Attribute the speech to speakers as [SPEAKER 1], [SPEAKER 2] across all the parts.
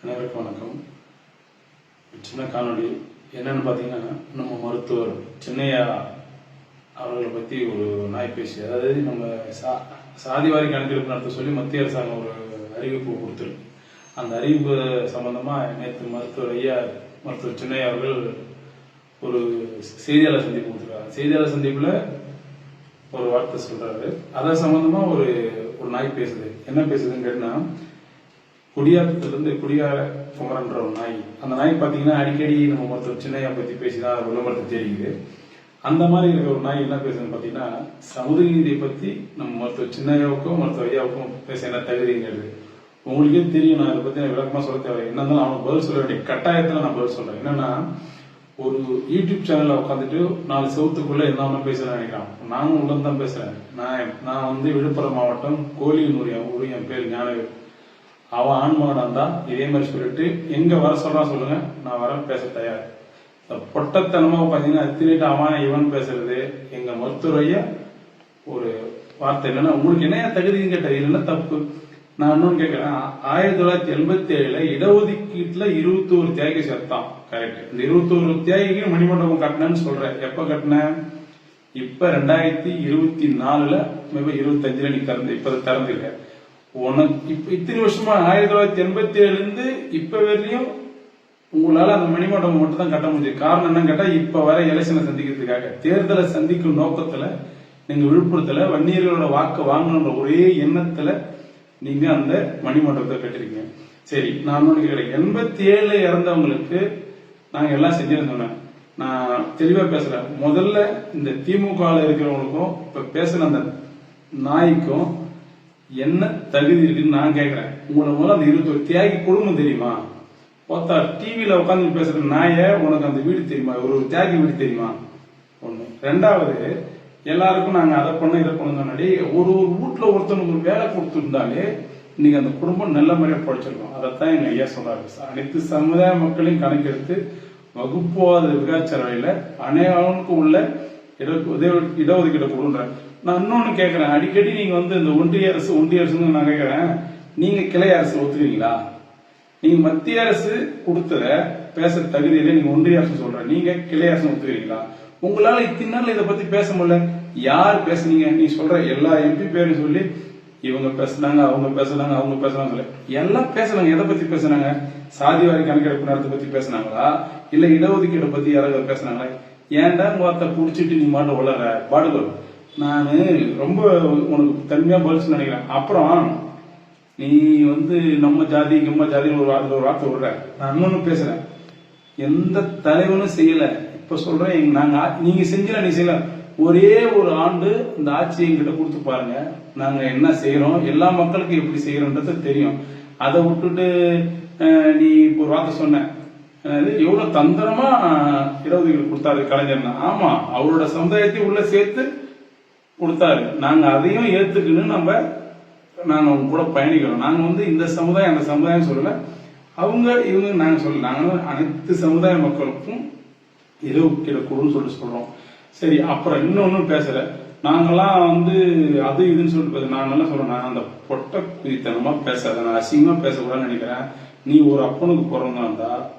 [SPEAKER 1] அனைவருக்கும் வணக்கம். சின்ன காணொலி என்னன்னு பார்த்தீங்கன்னா நம்ம மருத்துவர் சின்னையா அவர்களை பற்றி ஒரு நாய் பேசி அதாவது நம்ம சா சாதிவாரி கணக்கெடுப்பு நடத்த சொல்லி மத்திய அரசாங்கம் ஒரு அறிவிப்பு கொடுத்துருக்கு. அந்த அறிவிப்பு சம்பந்தமாக நேற்று மருத்துவர் ஐயா மருத்துவர் சின்னையா அவர்கள் ஒரு செய்தியாளர் சந்திப்பு கொடுத்துருக்காங்க செய்தியாளர் சந்திப்பில் ஒரு வார்த்தை சொல்கிறாரு அதை சம்மந்தமாக ஒரு ஒரு நாய் பேசுது. என்ன பேசுதுன்னு கேட்டால் குடியாத்தத்துல குடியார குமரன்ற ஒரு நாய். அந்த நாய் பார்த்தீங்கன்னா அடிக்கடி நம்ம ஒருத்தர் சின்னையா பேசி தான் விளம்பரத்தை தெரியுது அந்த மாதிரி இருக்கிற ஒரு நாய் என்ன பேசுதுன்னு பார்த்தீங்கன்னா சமுதாய நீதியை நம்ம மருத்துவ சின்னையாவுக்கும் மருத்துவ ஐயாவுக்கும் பேச என்ன தகுதிங்கிறது. உங்களுக்கே தெரியும் நான் இதை பற்றி நான் விளக்கமாக சொல்ல தேவை என்ன இருந்தாலும் அவனுக்கு பதில் சொல்ல வேண்டிய கட்டாயத்தில் நான் பதில் சொல்கிறேன் என்னன்னா ஒரு யூடியூப் சேனலில் உட்காந்துட்டு நாலு செவத்துக்குள்ளே என்ன பேசுகிறேன் நினைக்கிறான். நானும் உள்ளே தான் பேசுகிறேன் நான் நான் வந்து விழுப்புரம் மாவட்டம் கோழியனூர் என் ஊர் என் பேர் ஞானவேல். அவன் ஆண்மகனா தான் இதே மாதிரி சொல்லிட்டு எங்க வர சொல்றா சொல்லுங்க. நான் வர பேச தயார். இந்த பொட்டத்தனமா பாத்தீங்கன்னா திருட்டு அவன் இவன் பேசுறது. எங்க மருத்துவரைய ஒரு வார்த்தை இல்லைன்னா உங்களுக்கு என்ன தகுதின்னு கேட்டது இல்லைன்னா தப்பு. நான் இன்னொன்று கேட்குறேன் ஆயிரத்தி தொள்ளாயிரத்தி எண்பத்தி ஏழுல இடஒதுக்கீட்டுல இருபத்தோரு தியாகி சேர்த்தான். கரெக்ட் இந்த இருபத்தோரு தியாகிக்கு மணிமண்டபம் கட்டினேன்னு சொல்றேன். எப்ப கட்டினேன்? இப்ப ரெண்டாயிரத்தி இருபத்தி நாலுல மேபி இருபத்தஞ்சுல நீ திறந்து இப்ப திறந்துருக்க. உனக்கு இப்ப இத்தனை வருஷமா ஆயிரத்தி தொள்ளாயிரத்தி எண்பத்தி ஏழுல இருந்து இப்ப வரையும் உங்களால அந்த மணிமண்டபம் மட்டும் தான் கட்ட முடியும் காரணம் என்னன்னு கேட்டா இப்ப வர எலெக்ஷனை சந்திக்கிறதுக்காக தேர்தலை சந்திக்கும் நோக்கத்துல நீங்க விழுப்புரத்துல வன்னியர்களோட வாக்கு வாங்கணுன்ற ஒரே எண்ணத்துல நீங்க அந்த மணிமண்டபத்தை கட்டிருக்கீங்க. சரி நான் ஒண்ணு கேட்கிறேன் எண்பத்தி ஏழுல இறந்தவங்களுக்கு நாங்க எல்லாம் செஞ்சேன்னு நான் தெளிவா பேசுறேன் முதல்ல இந்த திமுக இருக்கிறவங்களுக்கும் இப்ப பேசுன அந்த நாய்க்கும் என்ன தகுதி இருக்குன்னு நான் கேட்குறேன் உங்களை முதல்ல அந்த இருபத்தொரு தியாகி குடும்பம் தெரியுமா? பார்த்தா டிவியில உட்காந்து பேசுற நாயை உனக்கு அந்த வீடு தெரியுமா? ஒரு தியாகி வீடு தெரியுமா? ஒண்ணு. ரெண்டாவது எல்லாருக்கும் நாங்க அதை பண்ண இதை பண்ண சொன்னாடி ஒரு ஒரு வீட்டுல ஒருத்தனுக்கு ஒரு வேலை கொடுத்துருந்தாலே இன்னைக்கு அந்த குடும்பம் நல்ல முறையா படிச்சிருக்கோம் அதைத்தான் எங்க ஐயா சொல்றாரு. அனைத்து சமுதாய மக்களையும் கணக்கெடுத்து வகுப்புவாத விகாச்சாரையில அனைவருக்கும் உள்ள இட உதவி- இடஒதுக்கீடு கொடுன்ற நான் இன்னொன்னு கேட்குறேன் அடிக்கடி நீங்க வந்து இந்த ஒன்றிய அரசு ஒன்றிய அரசுன்னு நான் கேட்குறேன் நீங்க கிளை அரசு ஒத்துக்கிறீங்களா? நீங்க மத்திய அரசு கொடுத்தத பேச தகுதியில நீங்க ஒன்றிய அரசு சொல்ற. நீங்க கிளை அரசு ஒத்துக்கிறீங்களா? உங்களால இத்தனை நாள் இதை பத்தி பேச முடியல. யார் பேசுனீங்க? நீ சொல்ற எல்லா எம்பி பேரும் சொல்லி இவங்க பேசுனாங்க அவங்க பேசுனாங்க அவங்க பேசுனாங்க சொல்லி. எல்லாம் பேசுனாங்க. எதை பத்தி பேசுனாங்க? சாதிவாரி கணக்கெடுப்பு நேரத்தை பத்தி பேசுனாங்களா? இல்ல இடஒதுக்கீடு பத்தி யாராவது பேசுனாங்களா? ஏன்டா வார்த்தை பிடிச்சிட்டு நீ மாட்ட வளர பாடுகள் நான் ரொம்ப உனக்கு தன்மையாக பதில்ஸ் நினைக்கிறேன். அப்புறம் நீ வந்து நம்ம ஜாதி நம்ம ஜாதின்னு ஒரு வார்த்தை ஒரு வார்த்தை விடுற. நான் இன்னொன்று பேசுகிறேன் எந்த தலைவனும் செய்யலை. இப்போ சொல்கிறேன் நாங்கள் நீங்கள் ஆ- செஞ்சல நீ செய்யல? ஒரே ஒரு ஆண்டு இந்த ஆட்சி எங்கிட்ட கொடுத்து பாருங்க. நாங்கள் என்ன செய்கிறோம் எல்லா மக்களுக்கும் எப்படி செய்கிறோன்றது தெரியும். அதை விட்டுட்டு நீ இப்போ ஒரு வார்த்தை சொன்ன. எவ்வளோ தந்திரமாக இடஒதுக்கீடு கொடுத்தாரு கலைஞர்னா. ஆமாம் அவரோட சமுதாயத்தையும் உள்ளே சேர்த்து கொடுத்தாரு. நாங்க அதையும் ஏற்றுக்கின்னு நம்ம நாங்க அவங்க கூட பயணிக்கிறோம். நாங்க வந்து இந்த சமுதாயம் அந்த சமுதாயம் சொல்லல. அவங்க இவங்க நாங்க சொல்லல. நாங்க அனைத்து சமுதாய மக்களுக்கும் இடஒதுக்கீடு கொடுன்னு சொல்லிட்டு சொல்றோம். சரி அப்புறம் இன்னொன்னும் பேசல. நாங்களாம் வந்து அது இதுன்னு சொல்லிட்டு பேச நாங்கெல்லாம் சொல்றோம் நான் அந்த பொட்ட குதித்தனமா பேசாத நான் அசிங்கமா பேசக்கூடாதுன்னு நினைக்கிறேன். நீ ஒரு அப்பனுக்கு பிறந்தா இருந்தா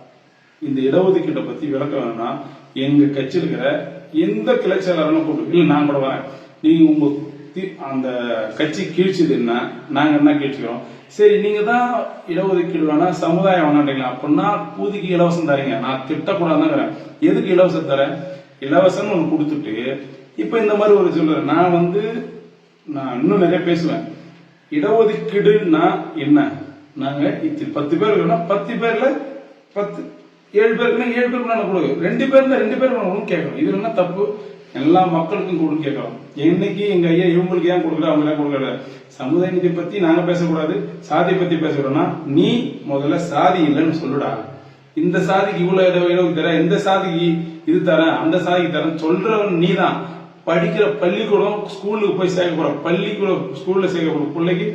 [SPEAKER 1] இந்த இடஒதுக்கீட்டை பத்தி விளக்க வேணாம். எங்க கட்சி இருக்கிற எந்த கிளை செயலாளரும் கூப்பிட்டு இல்ல நான் கூட வரேன். நீங்கள் உங்கள் தி- அந்த கட்சி கீழ்ச்சது என்ன? என்ன கீழ்ச்சிக்கிறோம் சரி நீங்கள் தான் இடஒதுக்கீடு வேணா சமுதாயம் வேணான்றீங்களா? அப்படின்னா பூதிக்கு இலவசம் தரீங்க. நான் திட்டக்கூடாதுங்கிறேன். எதுக்கு இலவசம் தரேன்? இலவசம்னு ஒன்று கொடுத்துட்டு இப்போ இந்த மாதிரி ஒரு சொல்றேன் நான் வந்து நான் இன்னும் நிறைய பேசுவேன். இடஒதுக்கீடுன்னா என்ன? நாங்கள் இத்தனை பத்து பேர் இருக்கோம்னா பத்து பேரில் பத்து ஏழு பேருக்குன்னா ஏழு பேருக்கு நான் கொடுக்கும் ரெண்டு பேர் ரெண்டு பேருக்கு நான் கேட்கணும். இது என்ன தப்பு? எல்லா மக்களுக்கும் கொடுக்க கேட்கலாம் என்னைக்கு எங்க ஐயா இவங்களுக்கு ஏன் கொடுக்குற அவங்க ஏன் கொடுக்குற சமுதாயத்தை பத்தி நாங்க பேசக்கூடாது சாதி பத்தி பேசுறோம்னா நீ முதல்ல சாதி இல்லைன்னு சொல்லுடா. இந்த சாதிக்கு இவ்வளவு இட இடம் தர இந்த சாதிக்கு இது தர அந்த சாதிக்கு தரேன் சொல்றவன் நீதான். படிக்கிற பள்ளிக்கூடம் ஸ்கூலுக்கு போய் சேர்க்க போற பள்ளிக்கூடம் ஸ்கூல்ல சேர்க்க போற பிள்ளைக்கு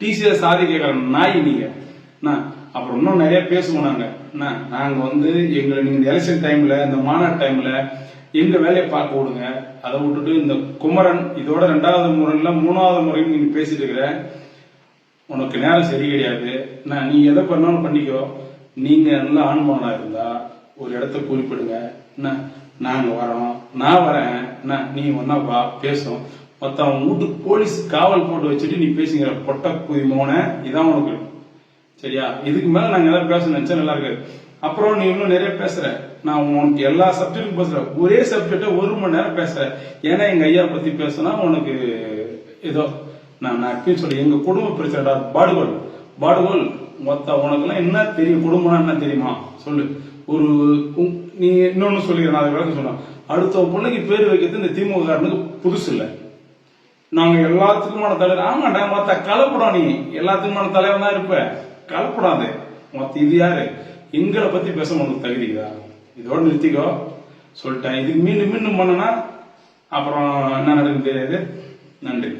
[SPEAKER 1] டிசியில சாதி கேட்கற நாய் நீங்க. நான் அப்புறம் இன்னும் நிறைய பேசுவோம் நாங்க. என்ன, நாங்க வந்து எங்களை நீங்க இந்த எலெக்ஷன் டைம்ல இந்த மாநாடு டைம்ல எங்க வேலையை பார்க்க விடுங்க. அதை விட்டுட்டு இந்த குமரன் இதோட ரெண்டாவது முறையில மூணாவது முறையும் நீங்க பேசிட்டு இருக்கிற உனக்கு நேரம் சரி கிடையாது. நான் நீ எதை பண்ணாலும் பண்ணிக்கோ. நீங்க நல்ல ஆண்மகனா இருந்தா ஒரு இடத்த குறிப்பிடுங்க. என்ன? நாங்க வரோம் நான் வரேன். என்ன? நீ ஒன்னா வா பேசும் மொத்தம் வீட்டு வீட்டுக்கு போலீஸ் காவல் போட்டு வச்சுட்டு நீ பேசுங்கிற பொட்ட குதி மோன இதான் உனக்கு சரியா? இதுக்கு மேல நாங்க ஏதாவது பேச நினைச்சா நல்லா இருக்கு அப்புறம் நீ இன்னும் நிறைய பேசுற. நான் உனக்கு எல்லா சப்ஜெக்டும் பேசுறேன் ஒரே சப்ஜெக்ட ஒரு மணி நேரம் பேசுறேன் ஏன்னா எங்க ஐயா பத்தி பேசினா உனக்கு ஏதோ நான் நான் எப்பயும் சொல்லி எங்க குடும்ப பிரச்சனைடா பாடுகோல் பாடுகோல் மொத்த உனக்கெல்லாம் என்ன தெரியும்? குடும்பம்னா என்ன தெரியுமா? சொல்லு. ஒரு நீ இன்னொன்னு சொல்லிக்கிறேன். நான் அதை விளக்கம் சொன்னேன் அடுத்த பிள்ளைக்கு பேர் வைக்கிறது இந்த திமுக காரனுக்கு புதுசு இல்லை. நாங்க எல்லாத்துக்குமான தலைவர். ஆமாண்டா மொத்த கலப்படம் நீ. எல்லாத்துக்குமான தலைவன் தான் இருப்ப. கலப்படாது. மொத்த இது யாரு? எங்களை பத்தி பேச உனக்கு தகுதிக்குதா? இதோட நிறுத்திக்கோ. சொல்லிட்டேன். இதுக்கு மீண்டும் மீண்டும் பண்ணனா அப்புறம் என்ன நடக்குது தெரியாது. நன்றி.